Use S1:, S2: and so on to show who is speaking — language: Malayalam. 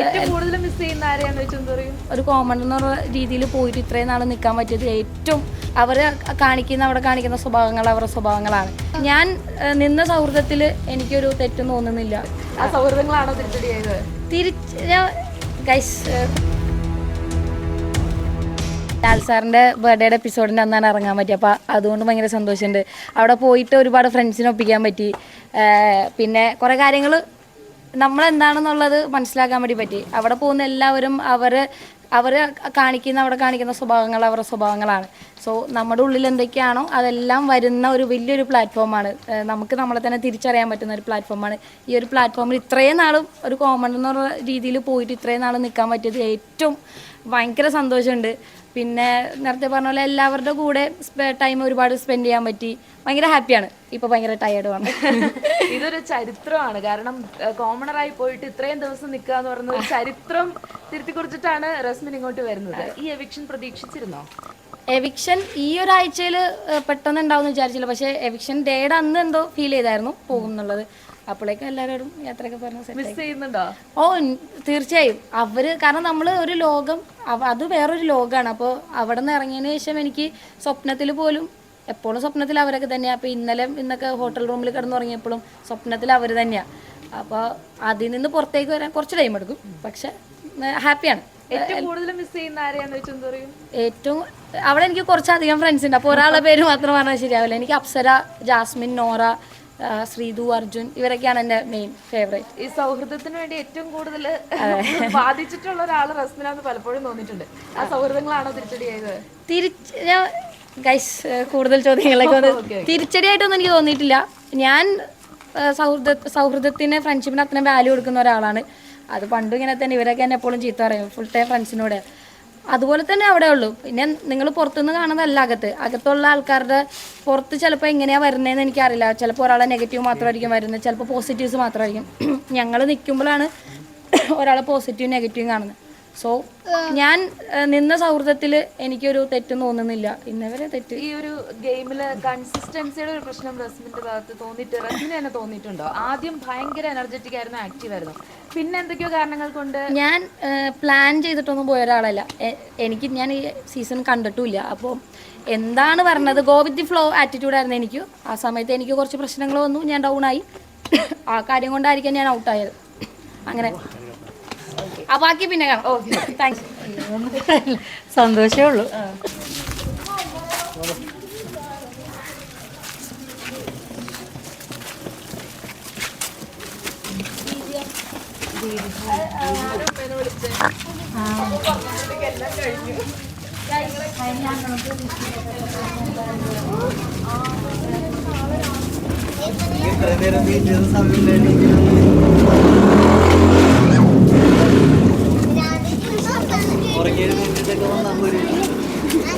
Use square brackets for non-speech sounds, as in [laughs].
S1: ഏറ്റവും കൂടുതൽ മിസ് ചെയ്യുന്ന ആരെയാന്ന് പറയും?
S2: ഒരു കോമൺ എന്നുള്ള രീതിയിൽ പോയിട്ട് ഇത്രയും നാൾ നിൽക്കാൻ പറ്റിയത് ഏറ്റവും അവർ കാണിക്കുന്ന അവിടെ കാണിക്കുന്ന സ്വഭാവങ്ങൾ അവരുടെ സ്വഭാവങ്ങളാണ്. ഞാൻ നിന്ന സൗഹൃദത്തിൽ എനിക്കൊരു തെറ്റും തോന്നുന്നില്ല.
S1: ആ സൗഹൃദങ്ങളാണോ തിരിച്ചടിയായത്?
S2: തിരിച്ച് ഗൈസ് ലാൽ സാറിന്റെ ബർത്ത്ഡേയുടെ എപ്പിസോഡിന്റെ അന്നാണ് ഇറങ്ങാൻ പറ്റി. അപ്പോൾ അതുകൊണ്ട് ഭയങ്കര സന്തോഷമുണ്ട് അവിടെ പോയിട്ട് ഒരുപാട് ഫ്രണ്ട്സിനെ ഒപ്പിക്കാൻ പറ്റി. പിന്നെ കുറേ കാര്യങ്ങൾ നമ്മളെന്താണെന്നുള്ളത് മനസ്സിലാക്കാൻ വേണ്ടി പറ്റി. അവിടെ പോകുന്ന എല്ലാവരും അവർ അവർ കാണിക്കുന്ന അവിടെ കാണിക്കുന്ന സ്വഭാവങ്ങൾ അവരുടെ സ്വഭാവങ്ങളാണ്. സോ നമ്മുടെ ഉള്ളിൽ എന്തൊക്കെയാണോ അതെല്ലാം വരുന്ന ഒരു വലിയൊരു പ്ലാറ്റ്ഫോമാണ് നമുക്ക് നമ്മളെ തന്നെ തിരിച്ചറിയാൻ പറ്റുന്ന ഒരു പ്ലാറ്റ്ഫോമാണ് ഈ ഒരു പ്ലാറ്റ്ഫോമിൽ ഇത്രയും നാളും ഒരു കോമൺ എന്നുള്ള രീതിയിൽ പോയിട്ട് ഇത്രയും നാൾ നിൽക്കാൻ പറ്റിയത് ഏറ്റവും ഭയങ്കര സന്തോഷമുണ്ട്. പിന്നെ നേരത്തെ പറഞ്ഞ പോലെ എല്ലാവരുടെ കൂടെ ടൈം ഒരുപാട് സ്പെൻഡ് ചെയ്യാൻ പറ്റി. ഭയങ്കര ഹാപ്പിയാണ് ഇപ്പൊ ഭയങ്കര ടയേർഡുമാണ് [laughs]
S1: ഇതൊരു ചരിത്രമാണ്. കാരണം കോമണറായി പോയിട്ട് ഇത്രയും ദിവസം നിൽക്കുക എന്ന് പറയുന്നത് ചരിത്രം തിരുത്തി കുറിച്ചിട്ടാണ് റസ്മിൻ ഇങ്ങോട്ട് വരുന്നത്. ഈ എവിക്ഷൻ പ്രതീക്ഷിച്ചിരുന്നോ?
S2: എവിക്ഷൻ ഈ ഒരാഴ്ചയിൽ പെട്ടെന്ന് ഉണ്ടാവും വിചാരിച്ചില്ല. പക്ഷേ എവിക്ഷൻ ഡേയുടെ അന്ന് എന്തോ ഫീൽ ചെയ്തായിരുന്നു പോകും എന്നുള്ളത് അപ്പോഴേക്കും എല്ലാവരോടും യാത്രയൊക്കെ പറഞ്ഞു
S1: മിസ് ചെയ്യുന്നുണ്ടോ?
S2: ഓ തീർച്ചയായും. അവർ കാരണം നമ്മൾ ഒരു ലോകം അത് വേറൊരു ലോകമാണ് അപ്പോൾ അവിടെ നിന്ന് ഇറങ്ങിയതിന് ശേഷം എനിക്ക് സ്വപ്നത്തിൽ പോലും എപ്പോഴും സ്വപ്നത്തിൽ അവരൊക്കെ തന്നെയാണ് അപ്പോൾ ഇന്നലെ ഇന്നൊക്കെ ഹോട്ടൽ റൂമിൽ കിടന്നുറങ്ങിയപ്പോഴും സ്വപ്നത്തിൽ അവർ തന്നെയാണ് അപ്പോൾ അതിൽ നിന്ന് പുറത്തേക്ക് വരാൻ കുറച്ച് ടൈം എടുക്കും. പക്ഷെ ഹാപ്പിയാണ്.
S1: ഏറ്റവും കൂടുതൽ മിസ് ചെയ്യുന്ന ആരെയാന്ന് വെച്ചാൽ എന്താ പറയും?
S2: ഏറ്റവും അവിടെ എനിക്ക് കുറച്ചധികം ഫ്രണ്ട്സ് ഉണ്ട്. അപ്പോൾ ഒരാളെ പേര് മാത്രം പറഞ്ഞാൽ ശരിയാവില്ല. എനിക്ക് അപ്സര ജാസ്മിൻ നോറ ശ്രീതു അർജുൻ ഇവരൊക്കെയാണ് എന്റെ മെയിൻ ഫേവറേറ്റ്
S1: ഈ സൗഹൃദത്തിന് വേണ്ടി ഏറ്റവും കൂടുതൽ [laughs] ബാധിച്ചിട്ടുള്ള ഒരാൾ റസ്മിനാന്ന് പലപ്പോഴും തോന്നിയിട്ടുണ്ട്. ആ സൗഹൃദങ്ങളാണോ തിരിച്ചടിയായത്
S2: തിരിച്ച് ഞാൻ ഗൈസ് കൂടുതൽ ചോദ്യങ്ങളൊക്കെ തിരിച്ചടിയായിട്ടൊന്നും എനിക്ക് തോന്നിയിട്ടില്ല. ഞാൻ സൗഹൃദ സൗഹൃദത്തിന് ഫ്രണ്ട്ഷിപ്പിന് അത്രയും വാല്യൂ കൊടുക്കുന്ന ഒരാളാണ്. അത് പണ്ടും ഇങ്ങനെ തന്നെ ഇവരൊക്കെ എന്നെ എപ്പോഴും ചീത്ത പറയും. ഫുൾ ടൈം ഫ്രണ്ട്സിനോട് അതുപോലെ തന്നെ അവിടെ ഉള്ളൂ. പിന്നെ നിങ്ങൾ പുറത്തുനിന്ന് കാണുന്നതല്ല അകത്ത്. അകത്തുള്ള ആൾക്കാരുടെ പുറത്ത് ചിലപ്പോൾ എങ്ങനെയാണ് വരുന്നതെന്ന് എനിക്കറിയില്ല. ചിലപ്പോൾ ഒരാളെ നെഗറ്റീവ് മാത്രമായിരിക്കും വരുന്നത്. ചിലപ്പോൾ പോസിറ്റീവ്സ് മാത്രമായിരിക്കും. [clears throat] ഞങ്ങൾ നിൽക്കുമ്പോഴാണ് ഒരാളെ പോസിറ്റീവ് നെഗറ്റീവ് കാണുന്നത്. സോ ഞാൻ നിന്ന സൗഹൃദത്തിൽ എനിക്കൊരു തെറ്റും തോന്നുന്നില്ല. ഇന്നവരെ തെറ്റ്.
S1: ഈ ഒരു ഗെയിമിൽ കൺസിസ്റ്റൻസിയുടെ ഒരു പ്രശ്നം റസ്മിന്റെ ഭാഗത്ത് തോന്നിട്ട് റസ്മിന് തന്നെ തോന്നിയിട്ടുണ്ടോ? ആദ്യം ഭയങ്കര എനർജറ്റിക് ആയിരുന്നു ആക്റ്റീവ് ആയിരുന്നു. പിന്നെ എന്തൊക്കെയോ കാരണങ്ങൾ കൊണ്ട്
S2: ഞാൻ പ്ലാൻ ചെയ്തിട്ടൊന്നും പോയ ഒരാളല്ല. എനിക്ക് ഞാൻ ഈ സീസൺ കണ്ടിട്ടില്ല അപ്പോൾ എന്താണ് പറഞ്ഞത്? ഗോ വിത്ത് ദി ഫ്ലോ ആറ്റിറ്റ്യൂഡായിരുന്നു എനിക്ക്. ആ സമയത്ത് എനിക്ക് കുറച്ച് പ്രശ്നങ്ങൾ വന്നു. ഞാൻ ഡൗൺ ആയി. ആ കാര്യം കൊണ്ടായിരിക്കാം ഞാൻ ഔട്ടായത് അങ്ങനെ. ആ ബാക്കി പിന്നെ കാണാം. ഓക്കെ താങ്ക്സ്
S3: സന്തോഷമേ ഉള്ളൂ.
S4: എത്ര നേരം സമയം